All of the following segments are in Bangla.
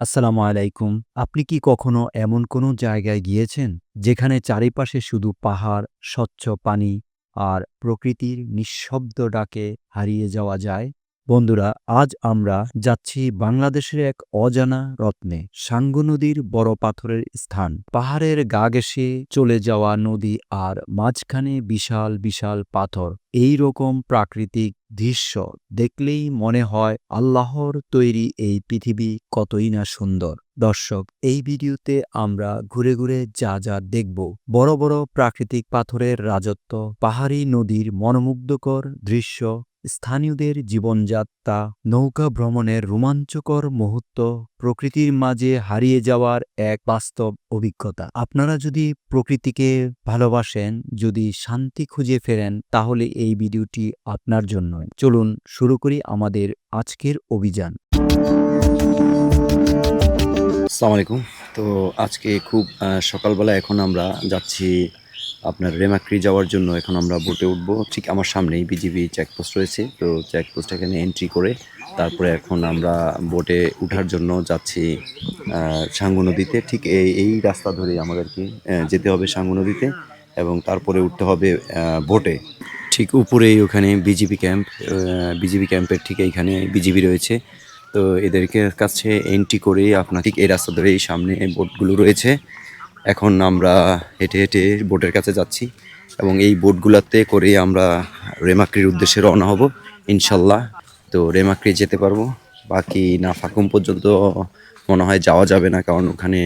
আসসালামু আলাইকুম। আপনি কি কখনো এমন কোনো জায়গায় গিয়েছেন যেখানে চারিপাশে শুধু পাহাড়, স্বচ্ছ পানি আর প্রকৃতির নিঃশব্দ ডাকে হারিয়ে যাওয়া যায়? বন্ধুরা, আজ আমরা যাচ্ছি বাংলাদেশের এক অজানা রত্নে, সাঙ্গু নদীর বড় পাথরের স্থান। পাহাড়ের গা ঘেঁষে চলে যাওয়া নদী আর মাঝখানে বিশাল বিশাল পাথর। এই রকম প্রাকৃতিক দৃশ্য দেখলেই মনে হয় আল্লাহর তৈরি এই পৃথিবী কতই না সুন্দর। দর্শক, এই ভিডিওতে আমরা ঘুরে ঘুরে যা যা দেখব, বড় বড় প্রাকৃতিক পাথরের রাজত্ব, পাহাড়ি নদীর মনোমুগ্ধকর দৃশ্য স্থানীয়দের জীবনযাত্রা, নৌকা ভ্রমণের রোমাঞ্চকর মুহূর্ত, প্রকৃতির মাঝে হারিয়ে যাওয়ার এক বাস্তব অভিজ্ঞতা। আপনারা যদি প্রকৃতিকে ভালোবাসেন, যদি শান্তি খুঁজে ফেরেন, তাহলে এই ভিডিওটি আপনার জন্য চলুন শুরু করি আমাদের আজকের অভিযান। আসসালামু তো আজকে খুব সকালবেলা এখন আমরা যাচ্ছি আপনার রেমাক্রি যাওয়ার জন্য এখন আমরা বোটে উঠবো। ঠিক আমার সামনেই বিজিবি চেকপোস্ট রয়েছে। তো চেকপোস্ট এখানে এন্ট্রি করে তারপরে এখন আমরা বোটে উঠার জন্য যাচ্ছি সাঙ্গু নদীতে। ঠিক এই এই রাস্তা ধরেই আমাদেরকে যেতে হবে সাঙ্গু নদীতে এবং তারপরে উঠতে হবে বোটে ঠিক উপরেই ওখানে বিজিবি ক্যাম্প বিজিবি ক্যাম্পের ঠিক এইখানে বিজিবি রয়েছে। তো এদেরকে কাছে এন্ট্রি করে আপনার ঠিক এই রাস্তা ধরে এই সামনে বোটগুলো রয়েছে। এখন আমরা হেঁটে হেঁটে বোটের কাছে যাচ্ছি এবং এই বোটগুলোতে করে আমরা রেমাক্রির উদ্দেশ্যে রওনা হব, ইনশাল্লাহ। তো রেমাক্রি যেতে পারব। বাকি না ফাকুম পর্যন্ত মনে হয় যাওয়া যাবে না, কারণ ওখানে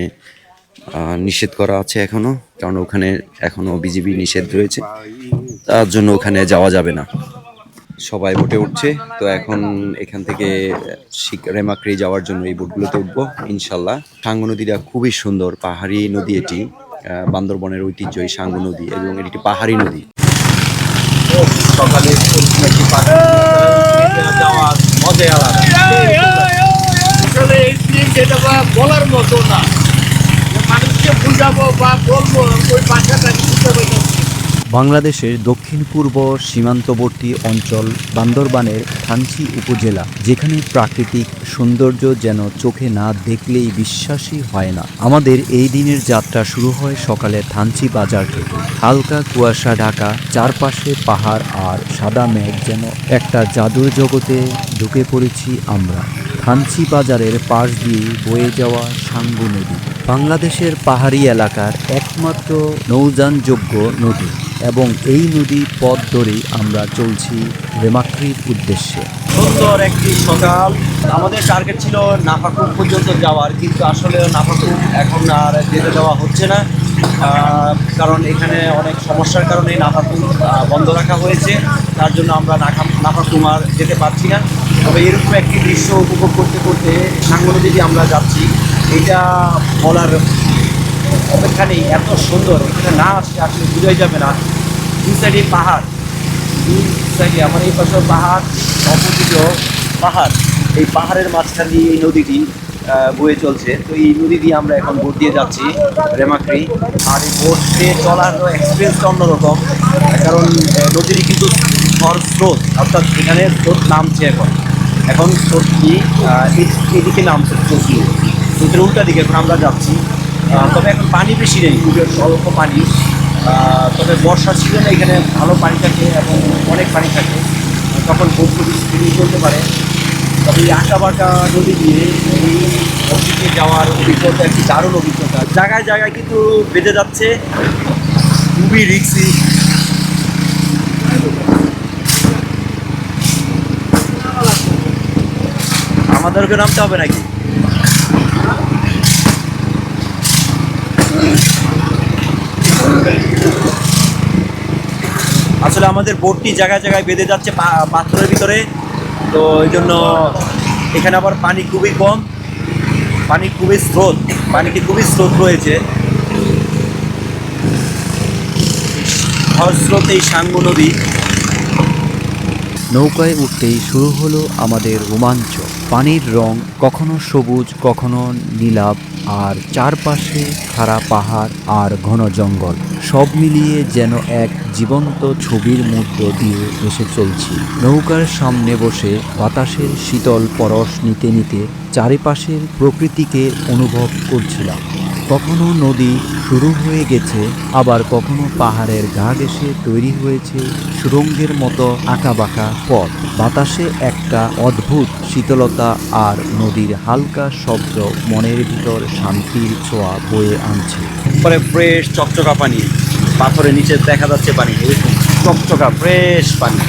নিষেধ করা আছে এখনও, কারণ ওখানে এখনও বিজিবি নিষেধ রয়েছে। তার জন্য ওখানে যাওয়া যাবে না। সবাই বোটে উঠছে। তো এখন এখান থেকে রেমাক্রি যাওয়ার জন্য এই বোটগুলোতে উঠবো, ইনশাল্লাহ। সাঙ্গু নদীটা খুবই সুন্দর, পাহাড়ি নদী এটি। বান্দরবনের ঐতিহ্য এই সাঙ্গু নদী এবং এটি পাহাড়ি নদী। বলার মতো না মানুষকে বুঝাবো বা বলব, ওই ভাষাটা বুঝতে বাংলাদেশের দক্ষিণ পূর্ব সীমান্তবর্তী অঞ্চল বান্দরবানের থানচি উপজেলা, যেখানে প্রাকৃতিক সৌন্দর্য যেন চোখে না দেখলেই বিশ্বাসই হয় না। আমাদের এই দিনের যাত্রা শুরু হয় সকালে থানচি বাজার থেকে। হালকা কুয়াশা ঢাকা, চারপাশে পাহাড় আর সাদা মেঘ যেন একটা জাদুর জগতে ঢুকে পড়েছি আমরা। থানচি বাজারের পাশ দিয়ে বয়ে যাওয়া সাঙ্গু নদী। বাংলাদেশের পাহাড়ি এলাকার একমাত্র নৌযানযোগ্য নদী। এবং এই নদী পথ ধরেই আমরা চলছি রেমাক্রির উদ্দেশ্যে। সুন্দর একটি সকাল। আমাদের টার্গেট ছিল নাফাকুম পর্যন্ত যাওয়ার, কিন্তু আসলে নাফাকুম এখন আর যেতে দেওয়া হচ্ছে না। কারণ এখানে অনেক সমস্যার কারণে নাফাকুম বন্ধ রাখা হয়েছে। তার জন্য আমরা নাফা- নাফাকুম আর যেতে পারছি না। তবে এরকম একটি দৃশ্য উপভোগ করতে করতে সাঙ্গু নদী আমরা যাচ্ছি। এটা বলার অপেক্ষা এত সুন্দর, এখানে না আসলে আসলে বোঝাই যাবে না। দুই সাইডে পাহাড়। দুই সাইডে আমার এই পাশে পাহাড় অপোজিটও পাহাড়। এই পাহাড়ের মাঝখান দিয়ে এই নদীটি বয়ে চলছে। তো এই নদী দিয়ে আমরা এখন বোট দিয়ে যাচ্ছি, রেমাক্রি। আর এই বোটে চলার এক্সপিরিয়েন্সটা অন্যরকম, কারণ নদীটি কিন্তু ঝড় স্রোত, অর্থাৎ এখানে স্রোত নামছে এখন। এখন স্রোত কি? এই- এদিকে নামছে কি স্রোতের উল্টা দিকে এখন আমরা যাচ্ছি। তবে এখন পানি বেশি নেই, খুবই স্বল্প পানি। তবে বর্ষা ছিল না এখানে ভালো পানি থাকে এবং অনেক পানি থাকে। তখন বোটগুলো স্পিডিং চলতে পারে, তবে এই আঁকা বাঁকা নদী দিয়ে এই নদীতে যাওয়ার অভিজ্ঞতা, একটি দারুণ অভিজ্ঞতা। জায়গায় জায়গায় কিন্তু বেঁধে যাচ্ছে, খুবই রিক্সি আমাদেরকে নামতে হবে নাকি? আসলে আমাদের বোটটি জায়গায় জায়গায় বেঁধে যাচ্ছে পাথরের ভিতরে। তো এই জন্য এখানে আবার পানি খুবই কম। পানি খুবই স্রোত। পানিটি খুবই স্রোত রয়েছে। স্রোত এই সাঙ্গু নদী। নৌকায় উঠতেই শুরু হলো আমাদের রোমাঞ্চ। পানির রং কখনো সবুজ, কখনো নীলাভ। আর চারপাশে খাড়া পাহাড় আর ঘন জঙ্গল, সব মিলিয়ে যেন এক জীবন্ত ছবির মধ্য দিয়ে এসে চলছি। নৌকার সামনে বসে বাতাসের শীতল পরশ নিতে নিতে চারিপাশের প্রকৃতিকে অনুভব করছিলাম। কখনো নদী শুরু হয়ে গেছে, আবার কখনো পাহাড়ের গা ঘেঁষে তৈরি হয়েছে সুরঙ্গের মতো আঁকাবাঁকা পথ। বাতাসে একটা অদ্ভুত শীতলতা আর নদীর হালকা শব্দ মনের ভিতর শান্তির ছোঁয়া বয়ে আনছে। পরে ফ্রেশ চকচকা পানি, পাথরের নিচে দেখা যাচ্ছে পানি চকচকা ফ্রেশ পানি।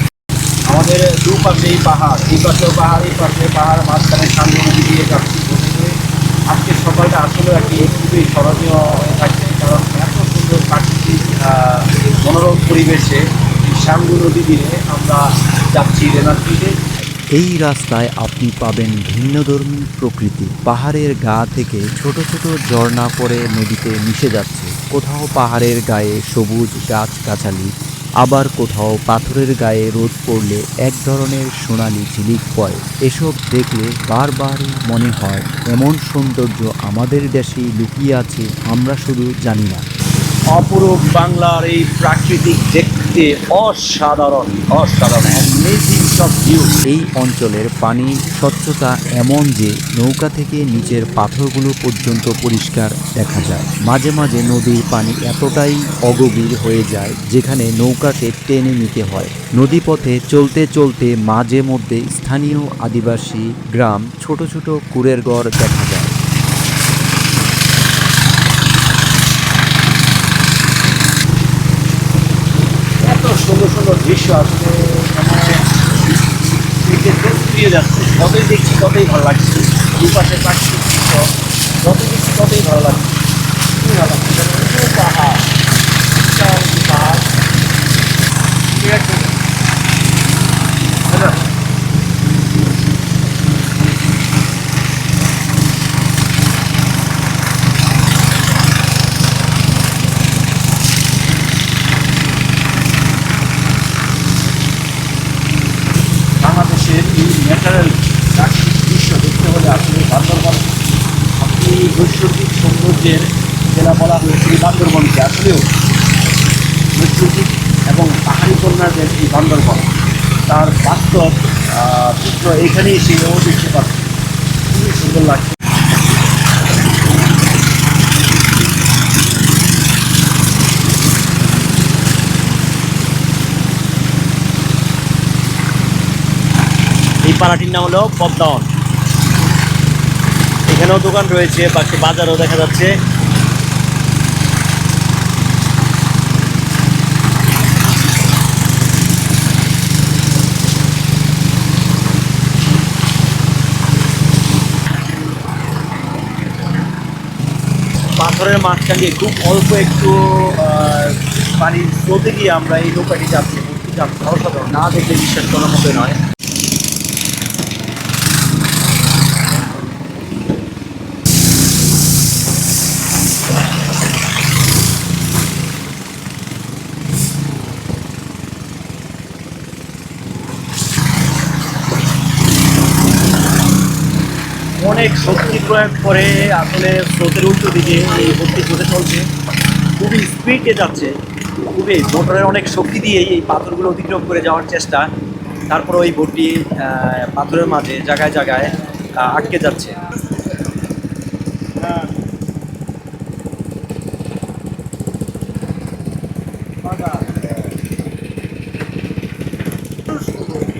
আমাদের দুপাশেই পাহাড়, এই পাহাড়, এই পাশে পাহাড়, মাঝখানে সামনে দিয়ে যাচ্ছি। সকালটা আসলে একটি খুবই স্মরণীয় হয়ে থাকছে, কারণ এত সুন্দর প্রাকৃতিক মনোরম পরিবেশে শ্যামগুলো শ্যামগু নদী দিয়ে আমরা যাচ্ছি রেনার্কিতে এই রাস্তায় আপনি পাবেন ভিন্নধর্মী প্রকৃতি। পাহাড়ের গা থেকে ছোট ছোট ঝর্ণা পরে নদীতে মিশে যাচ্ছে। কোথাও পাহাড়ের গায়ে সবুজ গাছগাছালি, আবার কোথাও পাথরের গায়ে রোদ পড়লে এক ধরনের সোনালি ঝিলিক পড়ে। এসব দেখলে বারবারই মনে হয়, এমন সৌন্দর্য আমাদের দেশেই লুকিয়ে আছে, আমরা শুধু জানি না। অপরূপ বাংলার এই প্রাকৃতিক দেখতে অসাধারণ অসাধারণ সব ভিউ এই অঞ্চলের পানি, স্বচ্ছতা এমন যে নৌকা থেকে নিচের পাথরগুলো পর্যন্ত পরিষ্কার দেখা যায়। মাঝে মাঝে নদীর পানি এতটাই অগভীর হয়ে যায় যেখানে নৌকাকে টেনে নিতে হয়। নদীপথে চলতে চলতে মাঝে মধ্যে স্থানীয় আদিবাসী গ্রাম ছোট ছোট কুড়ের ঘর দেখা যায় এত সুন্দর সুন্দর দৃশ্য আসলে জুড়িয়ে যাচ্ছে যতই দেখছি ততই ভালো লাগছে। দুপাশে পাখি দৃশ্য যত দেখছি ততই ভালো লাগছে। খুবই ভালো লাগছে যেন উঁচু পাহাড় বিশাল উঁচু পাহাড় ঠিক আছে তাই না? বাংলাদেশের এই ন্যাচারাল প্রাকৃতিক দৃশ্য দেখতে হলে আসলে বান্দরবান আপনি নৈসর্গিক সৌন্দর্যের জেলা বলা হয়েছে, এই বান্দরবনকে। আসলেও নৈসর্গিক এবং পাহাড়ি কন্যাদের এই বান্দরবন, তার বাস্তব চিত্র এখানে এসেও দেখতে পাচ্ছি খুবই সুন্দর লাগছে। এই পাড়াটির নাম হলো পদ্মাওন এখানেও দোকান রয়েছে, পাশে বাজারও দেখা যাচ্ছে। পাথরের মাঝখান দিয়ে খুব অল্প একটু পানির স্রোতে গিয়ে আমরা এই নৌকাটি যাচ্ছি যাচ্ছি। অসাধারণ। না দেখলে বিশ্বাস করার মতো নয় অনেক শক্তি প্রয়োগ করে আসলে স্রোতের উল্টো দিকে এই ভর্তি চলে চলছে। খুবই স্পিডে যাচ্ছে। খুবই মোটরের অনেক শক্তি দিয়ে এই পাথরগুলো অতিক্রম করে যাওয়ার চেষ্টা। তারপর ওই আহ, পাথরের মাঝে জায়গায় জায়গায় আটকে যাচ্ছে।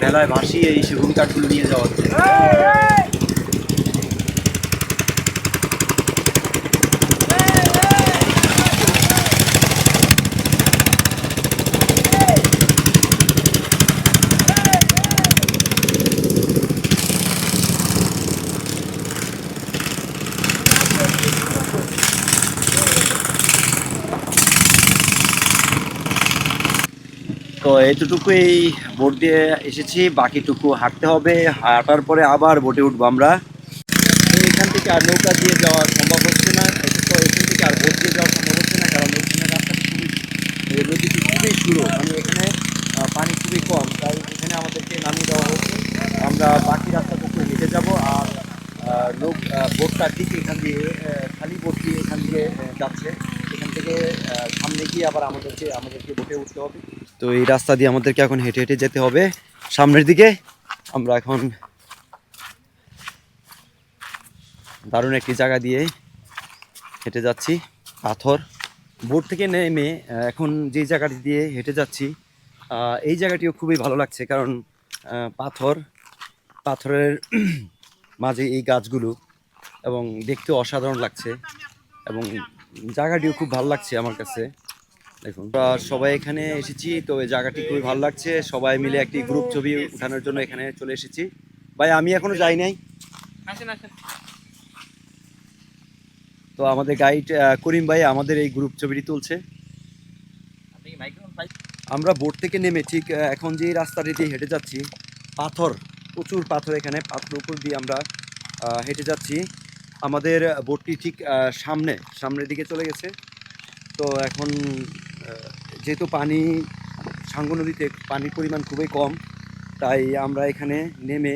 বেলায় ভাসিয়ে এই সেগুন কাঠগুলো নিয়ে যাওয়া হচ্ছে। এতটুকুই বোট দিয়ে এসেছি, বাকিটুকু হাঁটতে হবে, হাঁটার পরে আবার বোটে উঠবো আমরা। এখান থেকে আর নৌকা দিয়ে যাওয়া সম্ভব হচ্ছে না তো এখান থেকে আর বোট দিয়ে যাওয়া সম্ভব হচ্ছে না, কারণ এখানে রাস্তাটি খুবই নদীটি খুবই শুরু মানে এখানে পানি খুবই কম, তাই এখানে আমাদেরকে নামিয়ে দেওয়া হচ্ছে আমরা বাকি রাস্তাটুকু হেঁটে যাব আর নৌ বোটটা ঠিক এখান দিয়ে খালি বোট দিয়ে এখান দিয়ে যাচ্ছে। এখান থেকে সামনে গিয়ে আবার আমাদেরকে আমাদেরকে বোটে উঠতে হবে। তো এই রাস্তা দিয়ে আমাদেরকে এখন হেঁটে হেঁটে যেতে হবে। সামনের দিকে আমরা এখন দারুণ একটি জায়গা দিয়ে হেঁটে যাচ্ছি, পাথর। বোট থেকে নেমে এখন যে জায়গাটি দিয়ে হেঁটে যাচ্ছি এই জায়গাটিও খুবই ভালো লাগছে কারণ পাথর, পাথরের মাঝে এই গাছগুলো এবং দেখতে অসাধারণ লাগছে এবং জায়গাটিও খুব ভালো লাগছে আমার কাছে। দেখুন। আমরা সবাই এখানে এসেছি তো এই জায়গাটি খুবই ভালো লাগছে। সবাই মিলে একটি গ্রুপ ছবি উঠানোর জন্য এখানে চলে এসেছি। ভাই আমি এখনও যাই নাই। তো আমাদের গাইড করিম ভাই আমাদের এই গ্রুপ ছবিটি তুলছে। আমরা বোট থেকে নেমে ঠিক এখন যে রাস্তাটি দিয়ে হেঁটে যাচ্ছি পাথর প্রচুর পাথর এখানে পাথর উপর দিয়ে আমরা হেঁটে যাচ্ছি। আমাদের বোটটি ঠিক সামনে সামনের দিকে চলে গেছে। তো এখন যেহেতু পানি, সাঙ্গু নদীতে পানির পরিমাণ খুবই কম, তাই আমরা এখানে নেমে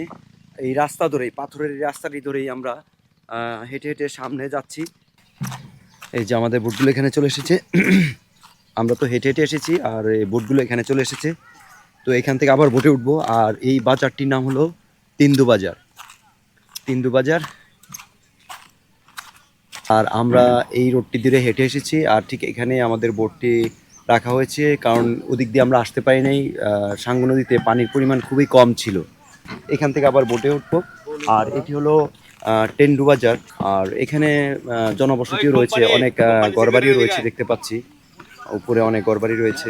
এই রাস্তা ধরেই, পাথরের রাস্তাটি ধরেই আমরা হেঁটে হেঁটে সামনে যাচ্ছি। এই যে আমাদের বোটগুলো এখানে চলে এসেছে। আমরা তো হেঁটে হেঁটে এসেছি আর এই বোটগুলো এখানে চলে এসেছে। তো এখান থেকে আবার বোটে উঠবো। আর এই বাজারটির নাম হলো তিন্দু বাজার তিন্দু বাজার আর আমরা এই রোডটি ধরে হেঁটে এসেছি আর ঠিক এখানে আমাদের বোটটি রাখা হয়েছে কারণ ওদিক দিয়ে আমরা আসতে পারি নাই সাঙ্গু নদীতে পানির পরিমাণ খুবই কম ছিল। এখান থেকে আবার বোটে উঠবো। আর এটি হলো টেন্ডু বাজার। আর এখানে জনবসতিও রয়েছে অনেক ঘরবাড়িও রয়েছে দেখতে পাচ্ছি। উপরে অনেক ঘরবাড়ি রয়েছে।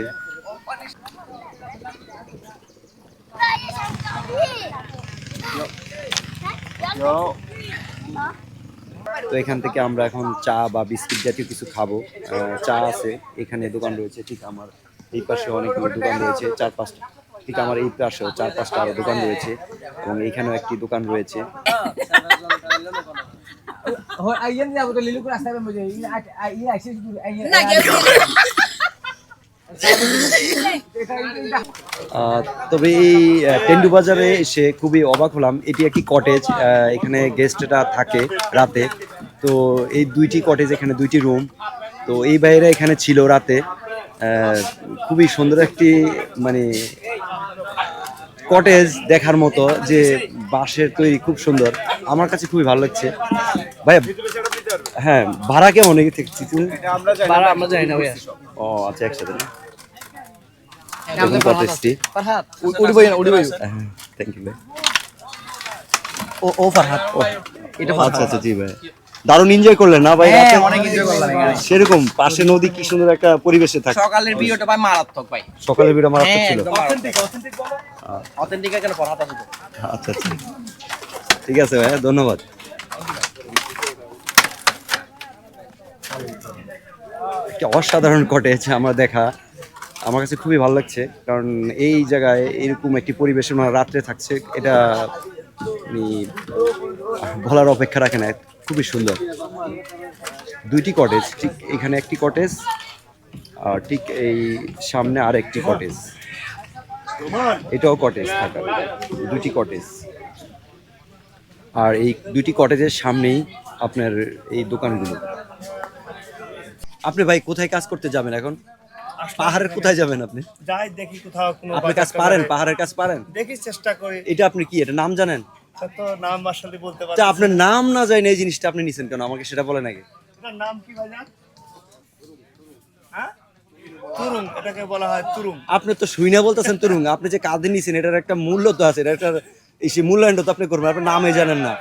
তো এখান থেকে আমরা এখন চা বা বিস্কিট জাতীয় কিছু খাব চা আছে এখানে দোকান রয়েছে ঠিক আমার এই পাশে অনেকগুলো দোকান রয়েছে চার পাঁচটা ঠিক আমার এই পাশেও চার পাঁচটা আরও দোকান রয়েছে এবং এখানেও একটি দোকান রয়েছে আইয়েন তো তবে এই টেন্ডু বাজারে এসে খুবই অবাক হলাম। এটি একটি কটেজ এখানে গেস্টরা থাকে রাতে। তো এই দুইটি কটেজ এখানে দুইটি রুম তো এই বাইরে এখানে ছিল রাতে। খুবই সুন্দর একটি মানে কটেজ দেখার মতো যে বাঁশের তৈরি, খুব সুন্দর। আমার কাছে খুবই ভালো লাগছে। ভাই হ্যাঁ ভাড়া কেমন ভাড়া আমরা জানি না ও আচ্ছা একসাথে আচ্ছা, আচ্ছা, দারুণ এনজয় করলেন না ভাই? হ্যাঁ, সেরকম পাশে নদী কি সুন্দর একটা পরিবেশে থাকে সকালের ভিডিওটা ভাই মারাত্মক ভাই। সকালের ভিডিও মারাত্মক হ্যাঁ, ছিল। অথেন্টিক অথেন্টিক অথেন্টিক কেন ফরহাদ আচ্ছা আচ্ছা। ঠিক আছে ভাই ধন্যবাদ। একটা অসাধারণ কটেজ আমরা দেখা। আমার কাছে খুবই ভালো লাগছে, কারণ এই জায়গায় এরকম একটি পরিবেশে ওনারা রাত্রে থাকছে, এটা বলার অপেক্ষা রাখে না খুবই সুন্দর। দুইটি কটেজ ঠিক এখানে একটি কটেজ আর ঠিক এই সামনে আর একটি কটেজ এটাও কটেজ থাকার দুটি কটেজ আর এই দুটি কটেজের সামনেই আপনার এই দোকানগুলো। আপনি ভাই কোথায় কাজ করতে যাবেন এখন? পাহাড়ের কোথায় যাবেন আপনি? যাই দেখি কোথাও কোনো আপনি কাজ পারেন পাহাড়ের কাজ পারেন? দেখি চেষ্টা করি। এটা আপনি কি এটা নাম জানেন? তো নাম আসলে বলতে পারছি তা আপনার নাম না জানেন এই জিনিসটা আপনি নিছেন কেন? আমাকে সেটা বলেন এটার নাম কি হ্যাঁ? তুরুং এটাকে বলা হয় তুরুং। আপনি তো শুই বলতেছেন তরুণ আপনি যে কাঁধে নিছেন এটার একটা মূল্য তো আছে এটা একটা এই মূল্যায়ন তো আপনি করবেন আপনার নামে জানেন না।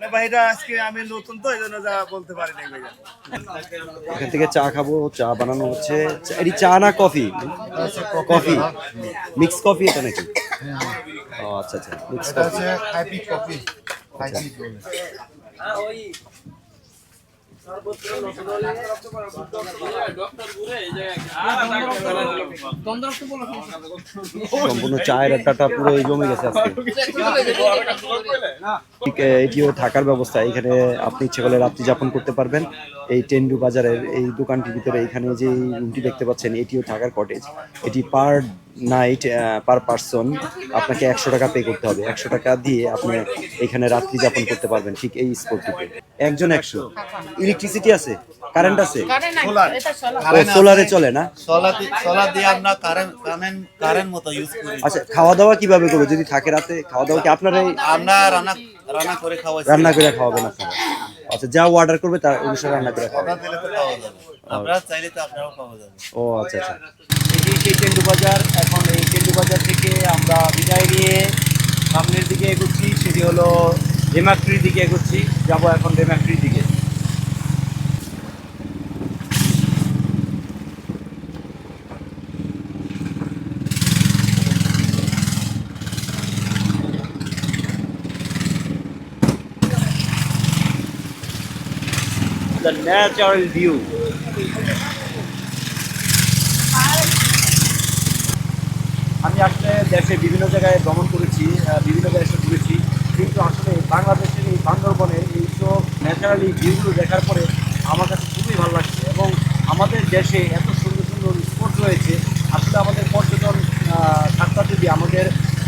না ভাই এটা আজকে আমি নতুন তো এই জন্য যা বলতে পারি এখান থেকে চা খাব চা বানানো হচ্ছে। চা- এটি চা না কফি? কফি। মিক্স কফি এটা নাকি? ও আচ্ছা আচ্ছা মিক্স কফি। সম্পূর্ণ চায়ের আড্ডাটা পুরো জমে গেছে এটিও থাকার ব্যবস্থা। এখানে আপনি ইচ্ছে করলে রাত্রি যাপন করতে পারবেন। এই টেন্ডু বাজারের এই দোকানটির ভিতরে এখানে যে রুমটি দেখতে পাচ্ছেন, এটিও থাকার কটেজ এটি পার নাইট পার পারসন আপনাকে একশো টাকা পে করতে হবে। একশো টাকা দিয়ে আপনি এখানে রাত্রি যাপন করতে পারবেন ঠিক এই স্পটটিতে একজন একশো। ইলেকট্রিসিটি আছে? কারেন্ট আছে? সোলারে চলে না? সোলার দি- সোলার দিয়ে আমরা কারেন্ট কারেন্ট কারেন্ট মতো ইউজ করি। আচ্ছা খাওয়া দাওয়া কীভাবে করব? যদি থাকে রাতে খাওয়া দাওয়া কি আপনারাই আমরা রান্না রান্না করে খাওয়াই রান্না করে খাওয়াবেন আপনারা? আচ্ছা যা অর্ডার করবে তার অনুসারে রান্না করে খাবে। অর্ডার দিলে তো পাওয়া যাবে আপনারা চাইলে তো আপনারাও পাওয়া যাবে। ও আচ্ছা আচ্ছা। এই সেই বাজার। এখন এই কেন্দু বাজার থেকে আমরা বিদায় নিয়ে সামনের দিকে এগোচ্ছি। সেটি হলো রেমাক্রির দিকে এগোচ্ছি। যাব এখন রেমাক্রির দিকে। The natural view. আমি আসলে দেশে বিভিন্ন জায়গায় ভ্রমণ করেছি বিভিন্ন দেশে ঘুরেছি, কিন্তু আসলে বাংলাদেশের এই বান্দরবনের এই সব ন্যাচারালি ভিউগুলো দেখার পরে আমার কাছে খুবই ভালো লাগছে এবং আমাদের দেশে এত সুন্দর সুন্দর স্পট রয়েছে, আসলে আমাদের পর্যটন খাতটা যদি আমাদের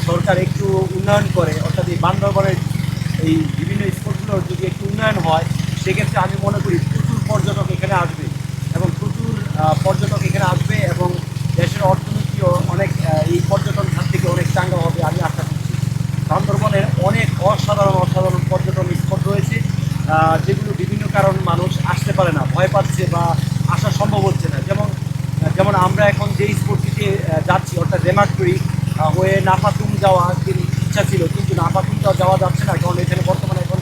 সরকার একটু উন্নয়ন করে, অর্থাৎ এই বান্দরবনের এই বিভিন্ন স্পটগুলোর যদি একটু উন্নয়ন হয় সেক্ষেত্রে আমি মনে করি প্রচুর পর্যটক এখানে আসবে এবং প্রচুর পর্যটক এখানে আসবে এবং দেশের অর্থনীতিও অনেক এই পর্যটন খাত থেকে অনেক চাঙ্গা হবে আমি আশা করছি। বান্দরবনের অনেক অসাধারণ অসাধারণ পর্যটন স্পট রয়েছে যেগুলো বিভিন্ন কারণ মানুষ আসতে পারে না, ভয় পাচ্ছে বা আসা সম্ভব হচ্ছে না। যেমন যেমন আমরা এখন যে স্পোর্টটিতে যাচ্ছি, অর্থাৎ রেমাক্টরি হয়ে নাফাতুম যাওয়া ইচ্ছা ছিল, কিন্তু নাফাতুম যাওয়া যাচ্ছে না, কারণ এখানে বর্তমানে এখন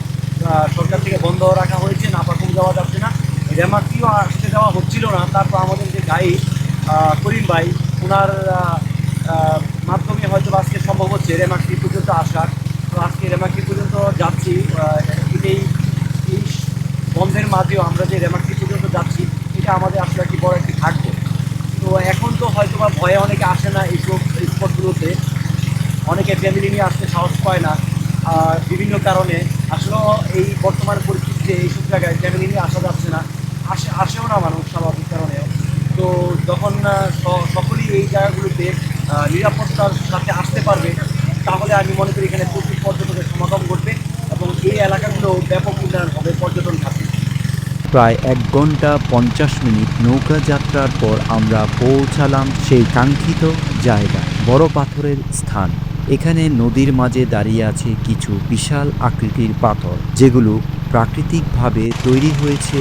সরকার থেকে বন্ধ রাখা হয়েছে, না নাফাতুম যাওয়া যাচ্ছে না। রেমাক্রিও আসতে যাওয়া হচ্ছিল না। তারপর আমাদের যে গাইড করিম ভাই ওনার মাধ্যমে হয়তো আজকে সম্ভব হচ্ছে রেমাক্রি পর্যন্ত আসার। তো আজকে রেমাক্রি পর্যন্ত যাচ্ছি এই বন্ধের মাঝেও আমরা যে রেমাক্রি পর্যন্ত যাচ্ছি, এটা আমাদের আসলে একটি বড় একটি ভাগ্য। তো এখন তো হয়তো বা ভয়ে অনেকে আসে না এইসব স্পটগুলোতে। অনেকে ফ্যামিলি নিয়ে আসতে সাহস পায় না। বিভিন্ন কারণে আসলেও এই বর্তমান পরিস্থিতিতে এইসব জায়গায় ফ্যামিলি নিয়ে আসা যাচ্ছে না। আসে আসেও না মানুষ স্বাভাবিক কারণে। তো যখন সকলেই এই জায়গাগুলোতে নিরাপত্তার সাথে আসতে পারবে, তাহলে আমি মনে করি এখানে প্রচুর পর্যটকের সমাগম ঘটবে এবং এই এলাকাগুলো ব্যাপক উন্নয়ন হবে, পর্যটন খাতে। প্রায় এক ঘণ্টা পঞ্চাশ মিনিট নৌকা যাত্রার পর আমরা পৌঁছালাম সেই কাঙ্ক্ষিত জায়গা বড় পাথরের স্থান। এখানে নদীর মাঝে দাঁড়িয়ে আছে কিছু বিশাল আকৃতির পাথর যেগুলো প্রাকৃতিকভাবে তৈরি হয়েছে।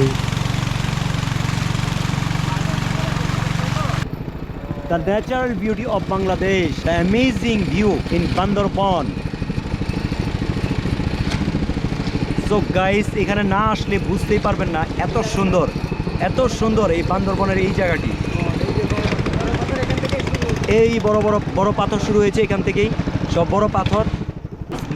The natural beauty of Bangladesh, the amazing view in Bandarban. So guys এখানে না আসলে বুঝতেই পারবেন না এত সুন্দর এত সুন্দর এই বান্দরবনের এই জায়গাটি। এই বড় বড় বড় পাথর শুরু হয়েছে এখান থেকেই। সব বড় পাথর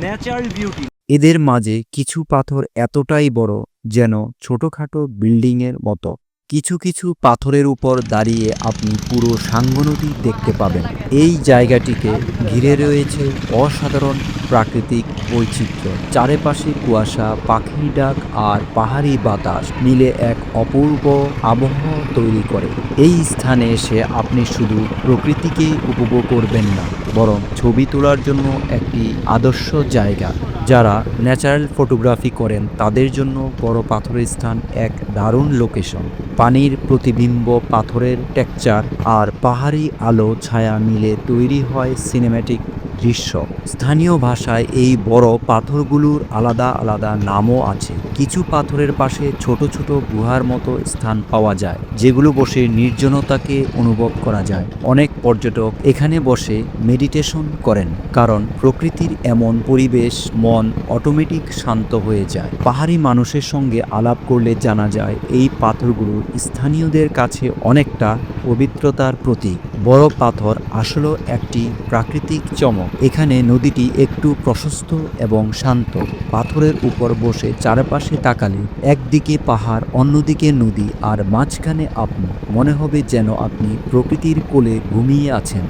ন্যাচারাল বিউটি এদের মাঝে কিছু পাথর এতটাই বড় যেন ছোটখাটো বিল্ডিংয়ের মতো। কিছু কিছু পাথরের উপর দাঁড়িয়ে আপনি পুরো সাঙ্গ নদী দেখতে পাবেন। এই জায়গাটিকে ঘিরে রয়েছে অসাধারণ প্রাকৃতিক বৈচিত্র্য। চারিপাশে কুয়াশা, পাখির ডাক আর পাহাড়ি বাতাস মিলে এক অপূর্ব আবহাওয়া তৈরি করে। এই স্থানে এসে আপনি শুধু প্রকৃতিকে উপভোগ করবেন না, বরং ছবি তোলার জন্য একটি আদর্শ জায়গা। যারা ন্যাচারাল ফটোগ্রাফি করেন, তাদের জন্য বড় পাথরের স্থান এক দারুণ লোকেশন পানির প্রতিবিম্ব পাথরের টেকচার আর পাহাড়ি আলো ছায়া মিলে তৈরি হয় সিনেম্যাটিক দৃশ্য। স্থানীয় ভাষায় এই বড় পাথরগুলোর আলাদা আলাদা নামও আছে। কিছু পাথরের পাশে ছোট ছোট গুহার মতো স্থান পাওয়া যায়, যেগুলো বসে নির্জনতাকে অনুভব করা যায়। অনেক পর্যটক এখানে বসে মেডিটেশন করেন, কারণ প্রকৃতির এমন পরিবেশ, মন অটোমেটিক শান্ত হয়ে যায়। পাহাড়ি মানুষের সঙ্গে আলাপ করলে জানা যায়, এই পাথরগুলো স্থানীয়দের কাছে অনেকটা পবিত্রতার প্রতীক। বড় পাথর আসলেও একটি প্রাকৃতিক চমক। এখানে নদীটি একটু প্রশস্ত এবং শান্ত। পাথরের উপর বসে চারপাশে তাকালে একদিকে পাহাড়, অন্যদিকে নদী আর মাঝখানে আপনি। মনে হবে যেন আপনি প্রকৃতির কোলে ঘুমিয়ে আছেন।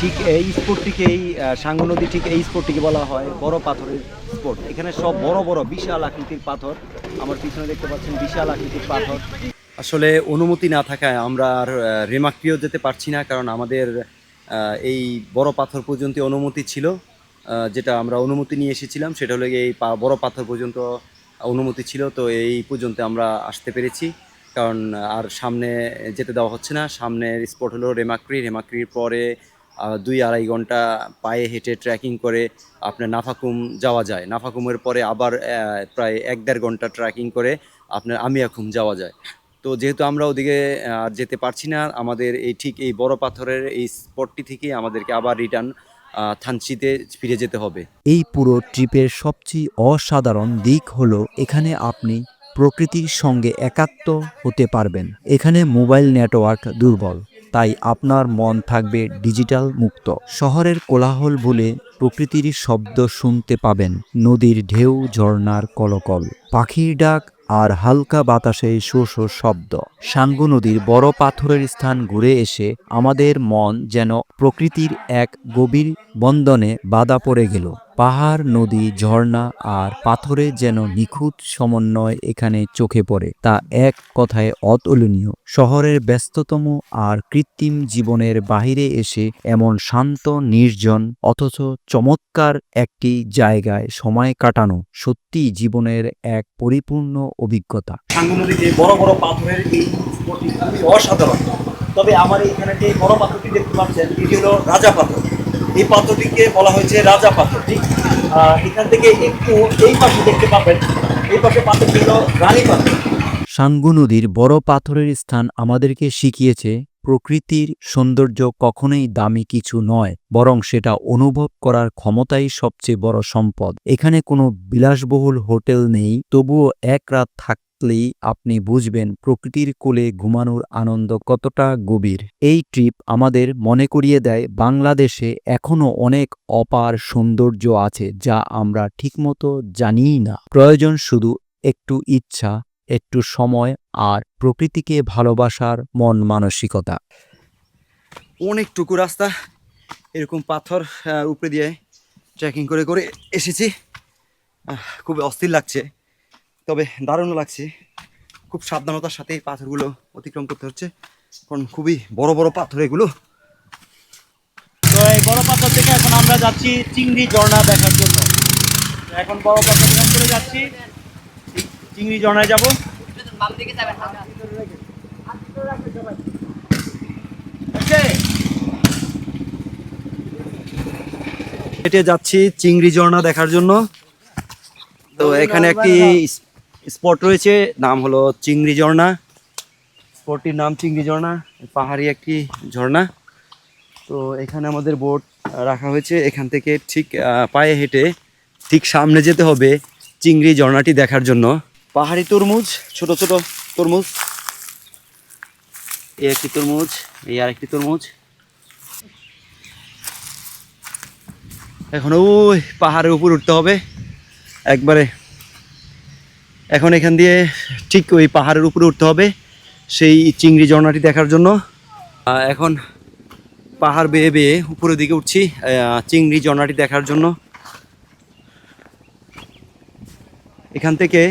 ঠিক এই স্পোর্টটিকে এই সাঙ্গু নদী ঠিক এই স্পোর্টটিকে বলা হয় বড় পাথরের স্পোর্ট এখানে সব বড় বড় বিশাল আকৃতির পাথর। আমার পিছনে দেখতে পাচ্ছেন বিশাল আকৃতির পাথর। আসলে অনুমতি না থাকায় আমরা আর রেমাক্রিও যেতে পারছি না, কারণ আমাদের এই বড় পাথর পর্যন্ত অনুমতি ছিল যেটা আমরা অনুমতি নিয়ে এসেছিলাম, সেটা হলো এই বড় পাথর পর্যন্ত অনুমতি ছিল, তো এই পর্যন্ত আমরা আসতে পেরেছি, কারণ আর সামনে যেতে দেওয়া হচ্ছে না, সামনের স্পট হলো রেমাক্রি, রেমাক্রির পরে দুই আড়াই ঘণ্টা পায়ে হেঁটে ট্রেকিং করে আপনার নাফাকুম যাওয়া যায়, নাফাকুমের পরে আবার প্রায় এক দেড় ঘণ্টা ট্রেকিং করে আপনার আমিয়াকুম যাওয়া যায়। তো যেহেতু আমরা ওদিকে আর যেতে পারছি না, আমাদের এই ঠিক এই বড় পাথরের এই স্পটটি থেকে আমাদেরকে আবার রিটার্ন থানচিতে ফিরে যেতে হবে। এই পুরো ট্রিপের সবচেয়ে অসাধারণ দিক হলো এখানে আপনি প্রকৃতির সঙ্গে একাত্ম হতে পারবেন। এখানে মোবাইল নেটওয়ার্ক দুর্বল, তাই আপনার মন থাকবে ডিজিটাল মুক্ত। শহরের কোলাহল ভুলে প্রকৃতির শব্দ শুনতে পাবেন নদীর ঢেউ, ঝর্ণার কলকল, পাখির ডাক আর হালকা বাতাসে শো শব্দ। সাঙ্গু নদীর বড় পাথরের স্থান ঘুরে এসে আমাদের মন যেন প্রকৃতির এক গভীর বন্দনে বাধা পড়ে গেল। পাহাড়, নদী, ঝর্ণা আর পাথরে যেন নিখুঁত সমন্বয় এখানে চোখে পড়ে, তা এক কথায় অতুলনীয়। শহরের ব্যস্ততম আর কৃত্রিম জীবনের বাহিরে এসে এমন শান্ত, নির্জন, অথচ চমৎকার একটি জায়গায় সময় কাটানো সত্যি জীবনের এক পরিপূর্ণ অভিজ্ঞতা। বড় বড় পাথরের অসাধারণ। তবে আমার এইখানে যে বড় পাথরটি দেখতে পাচ্ছেন, এটি হলো রাজা পাথর। এই পাথরটিকে বলা হয়েছে রাজা পাথর আহ, এখান থেকে একটু এই পাশে দেখতে পাবেন এই পাশে পাথরটি হলো রানী পাথর। সাঙ্গু নদীর বড় পাথরের স্থান আমাদেরকে শিখিয়েছে প্রকৃতির সৌন্দর্য কখনোই দামি কিছু নয় বরং সেটা অনুভব করার ক্ষমতাই সবচেয়ে বড় সম্পদ। এখানে কোনো বিলাসবহুল হোটেল নেই তবুও এক রাত থাকলেই আপনি বুঝবেন প্রকৃতির কোলে ঘুমানোর আনন্দ কতটা গভীর। এই ট্রিপ আমাদের মনে করিয়ে দেয় বাংলাদেশে এখনও অনেক অপার সৌন্দর্য আছে যা আমরা ঠিকমতো জানিই না। প্রয়োজন শুধু একটু ইচ্ছা, একটু সময় আর প্রকৃতিকে ভালোবাসার মন মানসিকতা। অনেকটুকু রাস্তা, এরকম পাথর উপরে দিয়ে ট্রেকিং করে করে এসেছি। খুব অস্থির লাগছে। তবে দারুণ লাগছে। খুব সাবধানতার সাথে এই পাথরগুলো অতিক্রম করতে হচ্ছে। কারণ খুবই বড় বড় পাথর এগুলো। তো এই বড় পাথর থেকে এখন আমরা যাচ্ছি চিংড়ি ঝর্ণা দেখার জন্য। এখন বড় পাথর করে যাচ্ছি। চিংড়ি ঝর্ণায় যাব। হেঁটে যাচ্ছি চিংড়ি ঝর্ণা দেখার জন্য। তো এখানে একটি স্পট রয়েছে, নাম হলো চিংড়ি ঝর্ণা। স্পটটির নাম চিংড়ি ঝর্ণা, পাহাড়ি একটি ঝর্ণা। তো এখানে আমাদের বোট রাখা হয়েছে, এখান থেকে ঠিক পায়ে হেঁটে ঠিক সামনে যেতে হবে চিংড়ি ঝর্ণাটি দেখার জন্য। পাহাড়ি তরমুজ, ছোট ছোট তরমুজ। এই একটি তরমুজ, এই আরেকটি তরমুজ। এখন ওই পাহাড়ের উপর উঠতে হবে। একবারে এখন এখান দিয়ে ঠিক ওই পাহাড়ের উপরে উঠতে হবে সেই চিংড়ি ঝর্ণাটি দেখার জন্য। এখন পাহাড় বেয়ে বেয়ে উপরের দিকে উঠছি চিংড়ি ঝর্ণাটি দেখার জন্য। এখান থেকে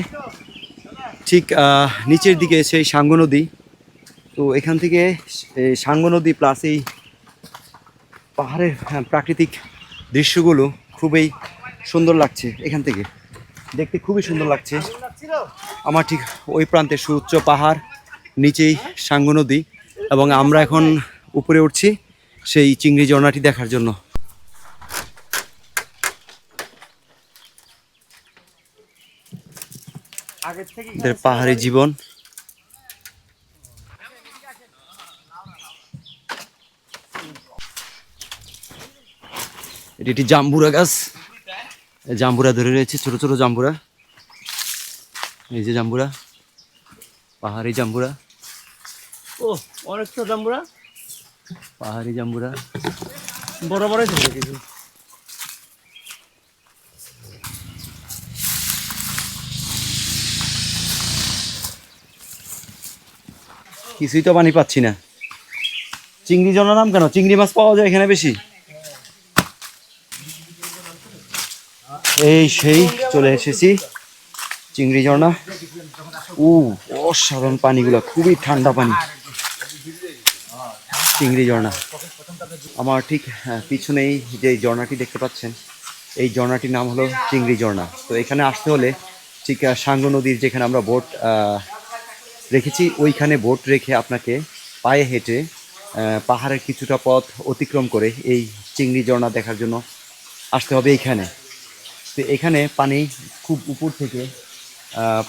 ঠিক নিচের দিকে সেই সাঙ্গু নদী। তো এখান থেকে সাঙ্গ নদী প্লাস এই পাহাড়ের হ্যাঁ, প্রাকৃতিক দৃশ্যগুলো খুবই সুন্দর লাগছে এখান থেকে। দেখতে খুবই সুন্দর লাগছে। আমার ঠিক ওই প্রান্তে সুউচ্চ পাহাড়, নিচেই সাঙ্গু নদী এবং আমরা এখন উপরে উঠছি সেই চিংড়ি ঝর্ণাটি দেখার জন্য। পাহাড়ি জীবন। এটি একটি জাম্বুরা গাছ। জাম্বুরা ধরে রয়েছে ছোট ছোট জাম্বুরা। এই যে জাম্বুরা পাহাড়ি জাম্বুরা। ও অনেক তো জাম্বুরা। পাহাড়ি জাম্বুরা। বড় বড় ছিল কিছু কিছুই তো পানি পাচ্ছি না। চিংড়ি জন্য নাম কেন? চিংড়ি মাছ পাওয়া যায় এখানে বেশি? এই সেই চলে এসেছি। চিংড়ি ঝর্ণা। ও অসাধারণ পানিগুলো খুবই ঠান্ডা পানি। চিংড়ি ঝর্ণা। আমার ঠিক হ্যাঁ, পিছনেই যে ঝর্ণাটি দেখতে পাচ্ছেন এই ঝর্ণাটির নাম হলো চিংড়ি ঝর্ণা। তো এখানে আসতে হলে ঠিক সাঙ্গ নদীর যেখানে আমরা বোট রেখেছি ওইখানে বোট রেখে আপনাকে পায়ে হেঁটে পাহাড়ের কিছুটা পথ অতিক্রম করে এই চিংড়ি ঝর্ণা দেখার জন্য আসতে হবে এইখানে তো এখানে পানি খুব উপর থেকে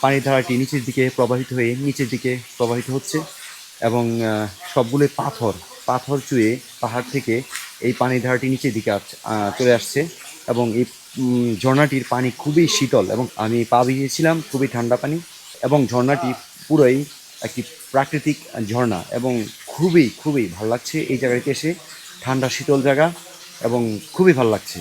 পানির ধারাটি নিচের দিকে প্রবাহিত হয়ে নিচের দিকে প্রবাহিত হচ্ছে এবং সবগুলো পাথর পাথর চুয়ে পাহাড় থেকে এই পানির ধারাটি নিচের দিকে চলে আসছে এবং এই ঝর্ণাটির পানি খুবই শীতল এবং আমি পা ভিজিয়েছিলাম, খুবই ঠান্ডা পানি এবং ঝর্ণাটি পুরোই একটি প্রাকৃতিক ঝর্ণা এবং খুবই খুবই ভালো লাগছে এই জায়গাটিতে এসে। ঠান্ডা, শীতল জায়গা এবং খুবই ভালো লাগছে।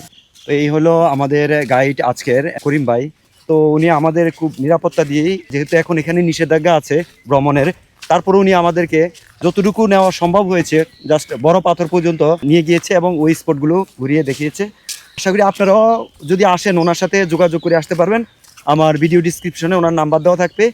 এই হলো আমাদের গাইড আজকের করিম ভাই। তো উনি আমাদের খুব নিরাপত্তা দিয়েই, যেহেতু এখন এখানে নিষেধাজ্ঞা আছে ভ্রমণের, তারপরে উনি আমাদেরকে যতটুকু নেওয়া সম্ভব হয়েছে জাস্ট বড় পাথর পর্যন্ত নিয়ে গিয়েছে এবং ওই স্পটগুলো ঘুরিয়ে দেখিয়েছে। আশা করি আপনারাও যদি আসেন, ওনার সাথে যোগাযোগ করে আসতে পারবেন। আমার ভিডিও ডিসক্রিপশনে ওনার নাম্বার দেওয়া থাকবে।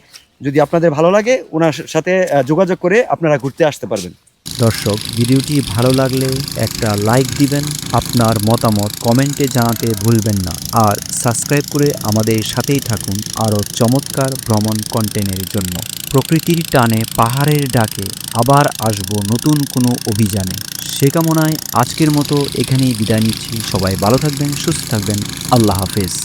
যদি আপনাদের ভালো লাগে, ওনার সাথে যোগাযোগ করে আপনারা ঘুরতে আসতে পারবেন। দর্শক, ভিডিওটি ভালো লাগলে একটা লাইক দিবেন, আপনার মতামত কমেন্টে জানাতে ভুলবেন না। আর সাবস্ক্রাইব করে আমাদের সাথেই থাকুন আরও চমৎকার ভ্রমণ কন্টেন্টের জন্য। প্রকৃতির টানে পাহাড়ের ডাকে আবার আসব নতুন কোনো অভিযানে। সে কামনায় আজকের মতো এখানেই বিদায় নিচ্ছি। সবাই ভালো থাকবেন, সুস্থ থাকবেন। আল্লাহ হাফেজ।